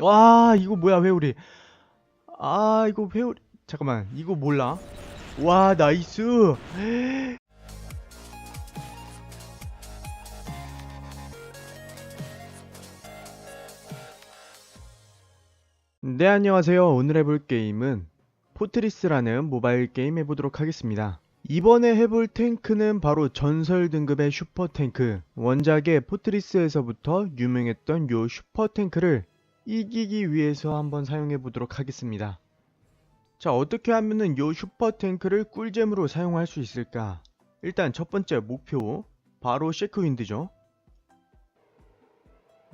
와 이거 뭐야 회오리. 아 이거 회오리. 잠깐만 이거 몰라? 와 나이스. 네 안녕하세요. 오늘 해볼 게임은 포트리스라는 모바일 게임 해보도록 하겠습니다. 이번에 해볼 탱크는 바로 전설 등급의 슈퍼 탱크. 원작의 포트리스에서부터 유명했던 요 슈퍼 탱크를 이기기 위해서 한번 사용해 보도록 하겠습니다. 자, 어떻게 하면은 요 슈퍼 탱크를 꿀잼으로 사용할 수 있을까? 일단 첫 번째 목표, 바로 쉐크윈드죠.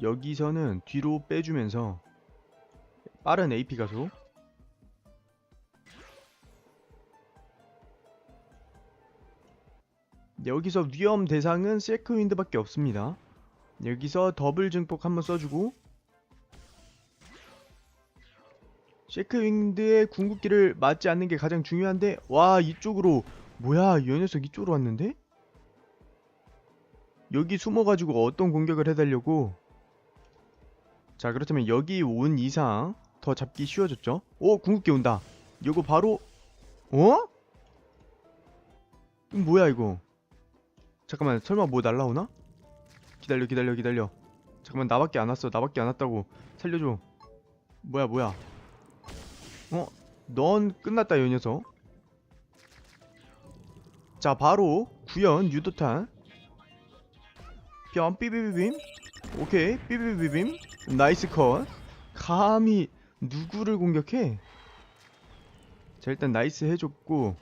여기서는 뒤로 빼주면서 빠른 AP 가속. 여기서 위험 대상은 쉐크윈드밖에 없습니다. 여기서 더블 증폭 한번 써주고 쉐크윈드의 궁극기를 맞지 않는 게 가장 중요한데 와 이쪽으로. 뭐야 이 녀석 이쪽으로 왔는데? 여기 숨어가지고 어떤 공격을 해달려고? 자 그렇다면 여기 온 이상 더 잡기 쉬워졌죠? 오 궁극기 온다. 이거 바로 어? 뭐야 이거? 잠깐만 설마 뭐 날라오나? 기다려 기다려 기다려. 잠깐만 나밖에 안 왔어. 나밖에 안 왔다고. 살려줘. 뭐야 뭐야 어? 넌 끝났다 이 녀석. 자 바로 구현 유도탄. 뿅 삐비비빔. 오케이 삐비비빔. 나이스 컷. 감히 누구를 공격해? 자 일단 나이스 해줬고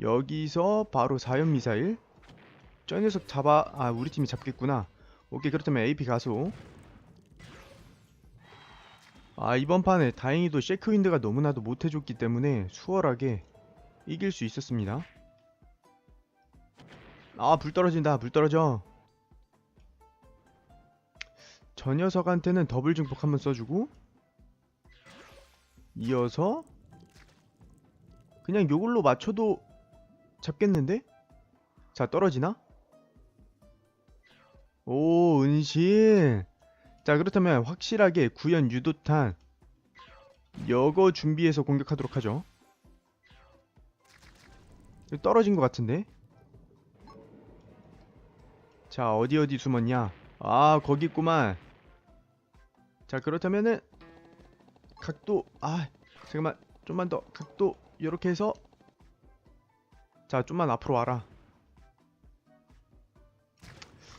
여기서 바로 4연 미사일. 저 녀석 잡아 아 우리 팀이 잡겠구나. 오케이 그렇다면 AP 가소 아 이번 판에 다행히도 쉐크윈드가 너무나도 못해줬기 때문에 수월하게 이길 수 있었습니다 아 불 떨어진다 불 떨어져 저 녀석한테는 더블 증폭 한번 써주고 이어서 그냥 요걸로 맞춰도 잡겠는데? 자 떨어지나? 오 은신 자 그렇다면 확실하게 구현 유도탄 여거 준비해서 공격하도록 하죠. 떨어진 것 같은데? 자 어디 어디 숨었냐? 아 거기 있구만. 자 그렇다면은 각도 아 잠깐만 좀만 더 각도 이렇게 해서 자 좀만 앞으로 와라.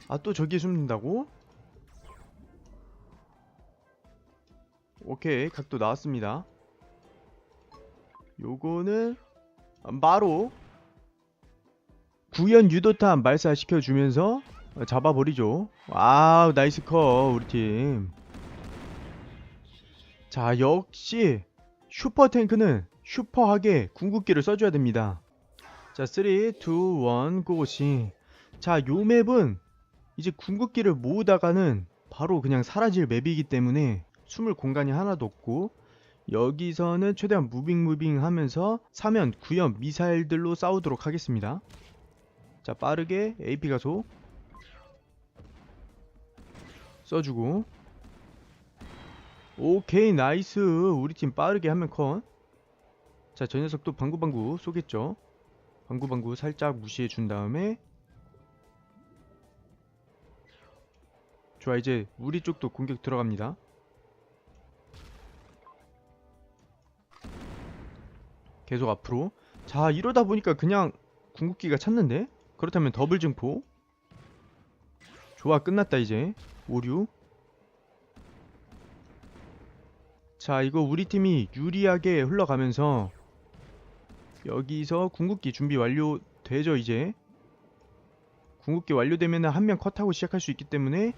아 또 저기 숨는다고? 오케이 각도 나왔습니다. 요거는 바로 구현 유도탄 발사시켜주면서 잡아버리죠. 와우 나이스 컷 우리 팀 자 역시 슈퍼탱크는 슈퍼하게 궁극기를 써줘야 됩니다. 자 3, 2, 1 고고싱 자요 맵은 이제 궁극기를 모으다가는 바로 그냥 사라질 맵이기 때문에 숨을 공간이 하나도 없고 여기서는 최대한 무빙 무빙 하면서 사면 구현 미사일들로 싸우도록 하겠습니다. 자 빠르게 AP 가속 써주고. 오케이 나이스. 우리 팀 빠르게 하면 컷자저 녀석도 방구방구 쏘겠죠. 방구방구 살짝 무시해 준 다음에. 좋아 이제 우리 쪽도 공격 들어갑니다 계속 앞으로. 자 이러다 보니까 그냥 궁극기가 찼는데? 그렇다면 더블 증포. 좋아 끝났다 이제. 오류. 자 이거 우리 팀이 유리하게 흘러가면서 여기서 궁극기 준비 완료되죠 이제. 궁극기 완료되면 한 명 컷하고 시작할 수 있기 때문에.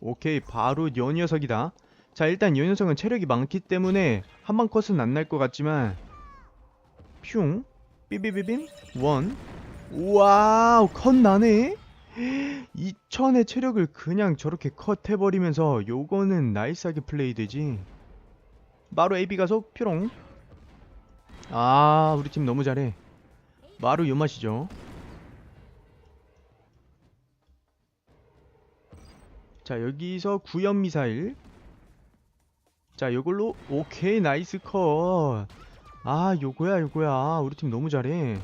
오케이 바로 여 녀석이다 자 일단 이 녀석은 체력이 많기 때문에 한 방 컷은 안 날 것 같지만 퓨 삐비비빔 원. 와우 컷 나네. 2000의 체력을 그냥 저렇게 컷 해버리면서 요거는 나이스하게 플레이 되지. 바로 AB 가속 퓨롱. 아 우리 팀 너무 잘해. 바로 요 맛이죠. 자 여기서 구연 미사일 자 요걸로 오케이 나이스 컷. 아 요거야 요거야 우리 팀 너무 잘해.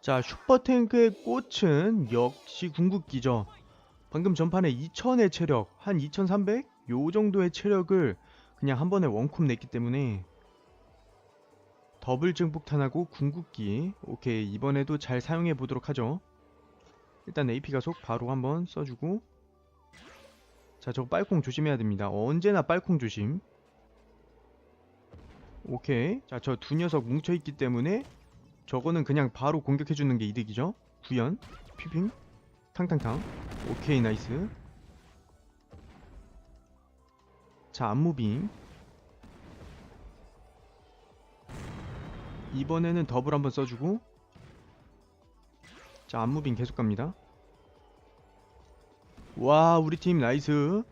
자 슈퍼탱크의 꽃은 역시 궁극기죠. 방금 전판에 2000의 체력 한 2300? 요 정도의 체력을 그냥 한 번에 원콤 냈기 때문에 더블 증폭탄하고 궁극기 오케이 이번에도 잘 사용해 보도록 하죠. 일단 AP 가속 바로 한번 써주고 자 저거 빨콩 조심해야 됩니다. 언제나 빨콩 조심. 오케이. 자 저 두 녀석 뭉쳐있기 때문에 저거는 그냥 바로 공격해주는 게 이득이죠. 구연 피핑 탕탕탕. 오케이 나이스. 자 안무빙. 이번에는 더블 한번 써주고. 자 안무빙 계속 갑니다. 와 우리 팀 나이스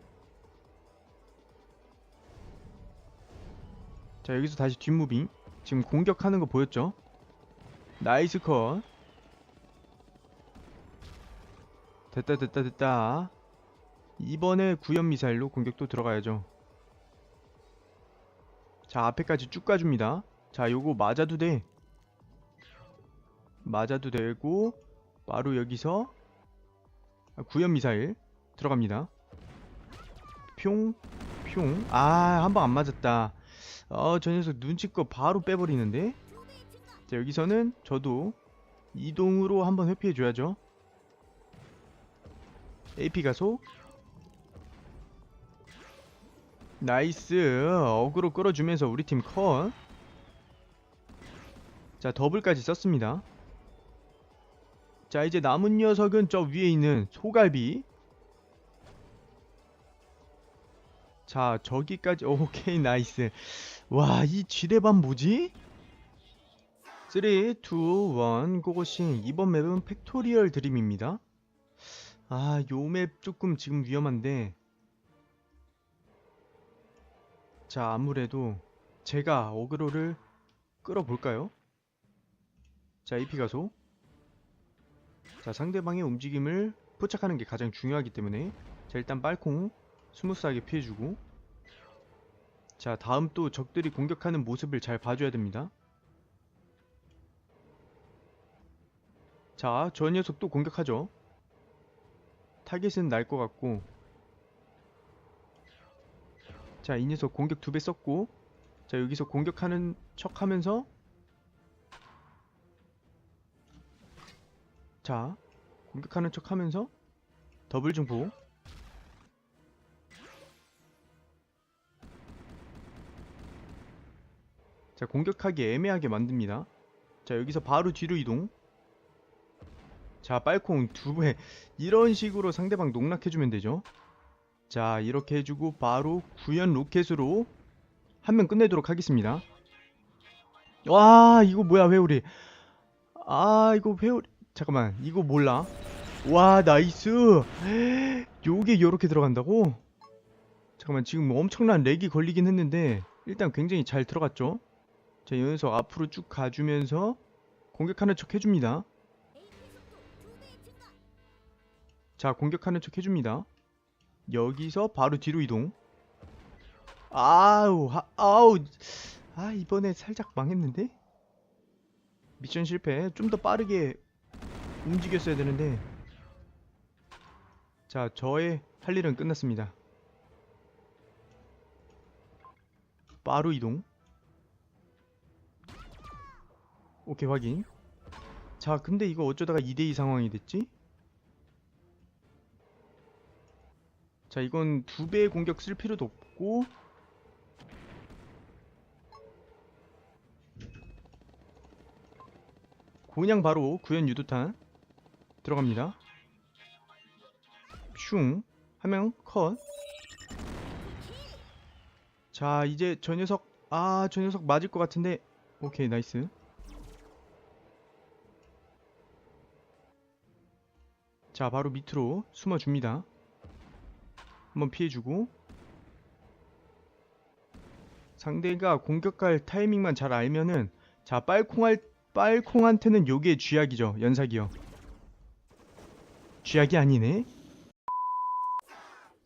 자 여기서 다시 뒷무빙. 지금 공격하는 거 보였죠? 나이스 컷. 됐다 됐다 됐다. 이번에 구연 미사일로 공격도 들어가야죠. 자 앞에까지 쭉 가줍니다. 자 요거 맞아도 돼. 맞아도 되고 바로 여기서 아, 구연 미사일 들어갑니다. 뿅 뿅 아 한 방 안 맞았다 어저 녀석 눈치껏 바로 빼버리는데 자 여기서는 저도 이동으로 한번 회피해 줘야죠 AP 가속 나이스 어그로 끌어주면서 우리 팀 컷. 자 더블까지 썼습니다. 자 이제 남은 녀석은 저 위에 있는 소갈비. 자 저기까지 오케이 나이스. 와 이 지뢰반 뭐지? 3, 2, 1 고고싱 이번 맵은 팩토리얼 드림입니다. 아 요 맵 조금 지금 위험한데 자 아무래도 제가 어그로를 끌어볼까요? 자 AP 가소 자 상대방의 움직임을 포착하는 게 가장 중요하기 때문에 자 일단 빨콩 스무스하게 피해주고 자 다음 또 적들이 공격하는 모습을 잘 봐줘야 됩니다. 자저 녀석 또 공격하죠. 타겟은 날 것 같고. 자, 이 녀석 공격 두 배 썼고. 자, 여기서 공격하는 척 하면서. 자, 공격하는 척 하면서 더블 중폭 자, 공격하기 애매하게 만듭니다. 자, 여기서 바로 뒤로 이동. 자, 빨콩 두 배. 이런 식으로 상대방 농락해주면 되죠. 자 이렇게 해주고 바로 구현 로켓으로 한 명 끝내도록 하겠습니다. 와 이거 뭐야 회오리. 아 이거 회오리. 잠깐만 이거 몰라. 와 나이스. 요게 요렇게 들어간다고? 잠깐만 지금 엄청난 렉이 걸리긴 했는데 일단 굉장히 잘 들어갔죠 자이 녀석 앞으로 쭉 가주면서 공격하는 척 해줍니다 자 공격하는 척 해줍니다 여기서 바로 뒤로 이동. 아우, 하, 아우, 아 이번에 살짝 망했는데? 미션 실패. 좀 더 빠르게 움직였어야 되는데. 자, 저의 할 일은 끝났습니다. 바로 이동. 오케이 확인. 자, 근데 이거 어쩌다가 2대2 상황이 됐지? 자 이건 두 배의 공격 쓸 필요도 없고. 그냥 바로 구현 유도탄 들어갑니다. 슝. 하면 컷. 자 이제 저 녀석 아 저 녀석 맞을 것 같은데. 오케이 나이스 자 바로 밑으로 숨어줍니다. 한번 피해주고. 상대가 공격할 타이밍만 잘 알면은 자 빨콩할 빨콩한테는 요게 쥐약이죠 연사기요 쥐약이 아니네.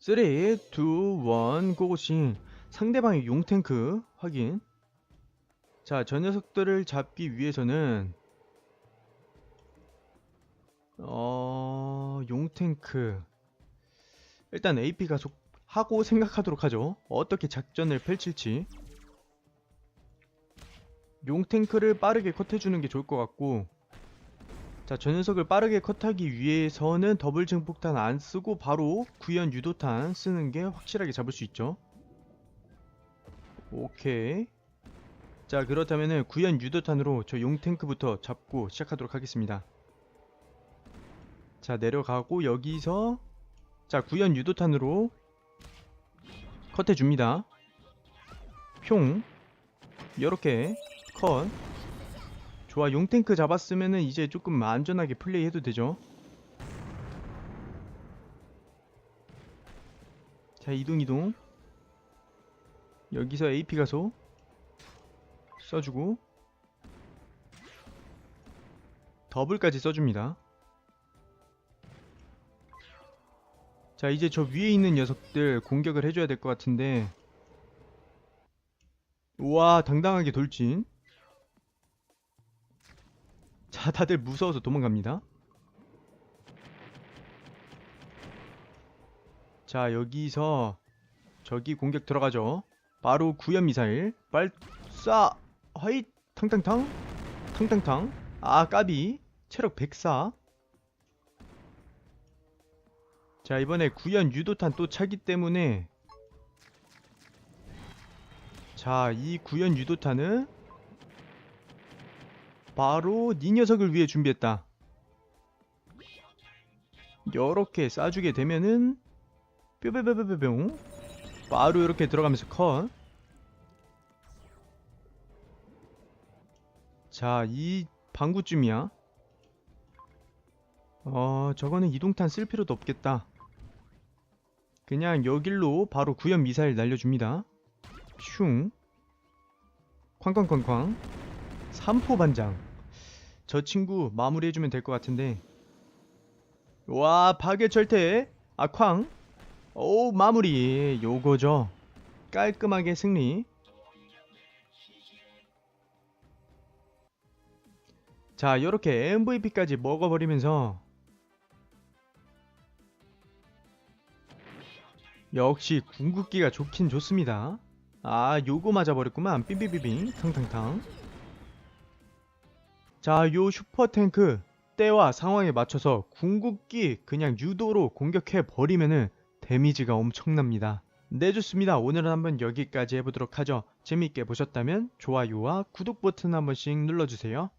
3, 2, 1 고고싱. 상대방의 용탱크 확인. 자, 저 녀석들을 잡기 위해서는 어, 용탱크 일단 AP 가속하고 생각하도록 하죠. 어떻게 작전을 펼칠지. 용탱크를 빠르게 컷해주는 게 좋을 것 같고 자, 저 녀석을 빠르게 컷하기 위해서는 더블 증폭탄 안 쓰고 바로 구현 유도탄 쓰는 게 확실하게 잡을 수 있죠. 오케이. 자, 그렇다면은 구현 유도탄으로 저 용탱크부터 잡고 시작하도록 하겠습니다. 자, 내려가고 여기서 자, 구현 유도탄으로 컷해 줍니다. 평. 이렇게 컷. 좋아, 용탱크 잡았으면은 이제 조금 안전하게 플레이해도 되죠. 자, 이동 이동. 여기서 AP 가소 써주고 더블까지 써줍니다. 자 이제 저 위에 있는 녀석들 공격을 해줘야 될 것 같은데. 우와 당당하게 돌진. 자 다들 무서워서 도망갑니다. 자 여기서 저기 공격 들어가죠. 바로 구현 미사일. 빨쏴 허잇 탕탕탕! 탕탕탕! 아 까비! 체력 104 자 이번에 구현 유도탄 또 차기 때문에 자 이 구현 유도탄은 바로 니 녀석을 위해 준비했다 이렇게 쏴주게 되면은 뾰뾰뾰뾰뿅 바로 이렇게 들어가면서 컷 자, 이 방구쯤이야. 어, 저거는 이동탄 쓸 필요도 없겠다. 그냥 여길로 바로 구현 미사일 날려줍니다. 슝. 쾅쾅쾅쾅. 삼포 반장. 저 친구 마무리해주면 될 것 같은데. 와, 파괴 철퇴. 아, 쾅. 오, 마무리. 요거죠. 깔끔하게 승리. 자, 이렇게 MVP까지 먹어버리면서 역시 궁극기가 좋긴 좋습니다. 아, 요거 맞아버렸구만. 삐삐삐빙 탕탕탕. 자, 요 슈퍼탱크 때와 상황에 맞춰서 궁극기 그냥 유도로 공격해 버리면은 데미지가 엄청납니다. 네 좋습니다. 오늘은 한번 여기까지 해보도록 하죠. 재미있게 보셨다면 좋아요와 구독 버튼 한 번씩 눌러주세요.